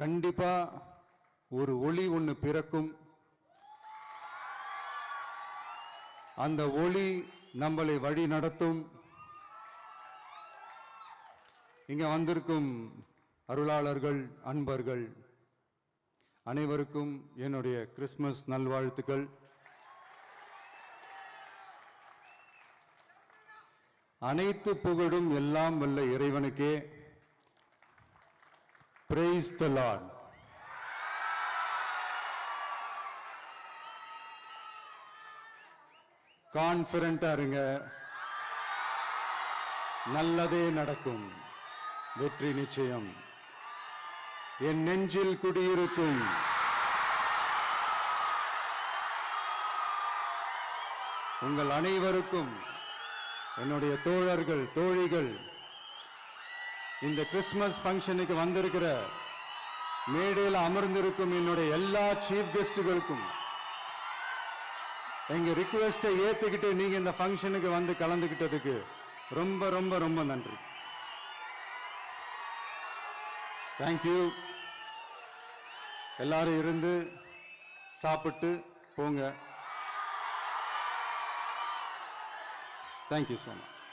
கண்டிப்பாக ஒரு ஒளி ஒன்று பிறக்கும். அந்த ஒளி நம்மளை வழி நடத்தும். இங்கே வந்திருக்கும் அருளாளர்கள் அன்பர்கள் அனைவருக்கும் என்னுடைய கிறிஸ்மஸ் நல்வாழ்த்துக்கள். அனைத்து புகழும் எல்லாம் வல்ல இறைவனுக்கே. பிரைஸ் த லார்ட் கான்பிடண்டா இருங்க. நல்லதே நடக்கும். வெற்றி நிச்சயம். என் நெஞ்சில் குடியிருக்கும். உங்கள் அனைவருக்கும் என்னுடைய தோழர்கள் தோழிகள் இந்த கிறிஸ்மஸ் ஃபங்க்ஷனுக்கு வந்திருக்கிற மேடையில் அமர்ந்திருக்கும் என்னுடைய எல்லா சீஃப் கெஸ்டுகளுக்கும் எங்க ரிக்வெஸ்டை ஏத்துக்கிட்டு நீங்க இந்த ஃபங்க்ஷனுக்கு வந்து கலந்துக்கிட்டதுக்கு ரொம்ப ரொம்ப ரொம்ப நன்றி. தேங்க்யூ எல்லாரும் இருந்து சாப்பிட்டு போங்க. Thank you so much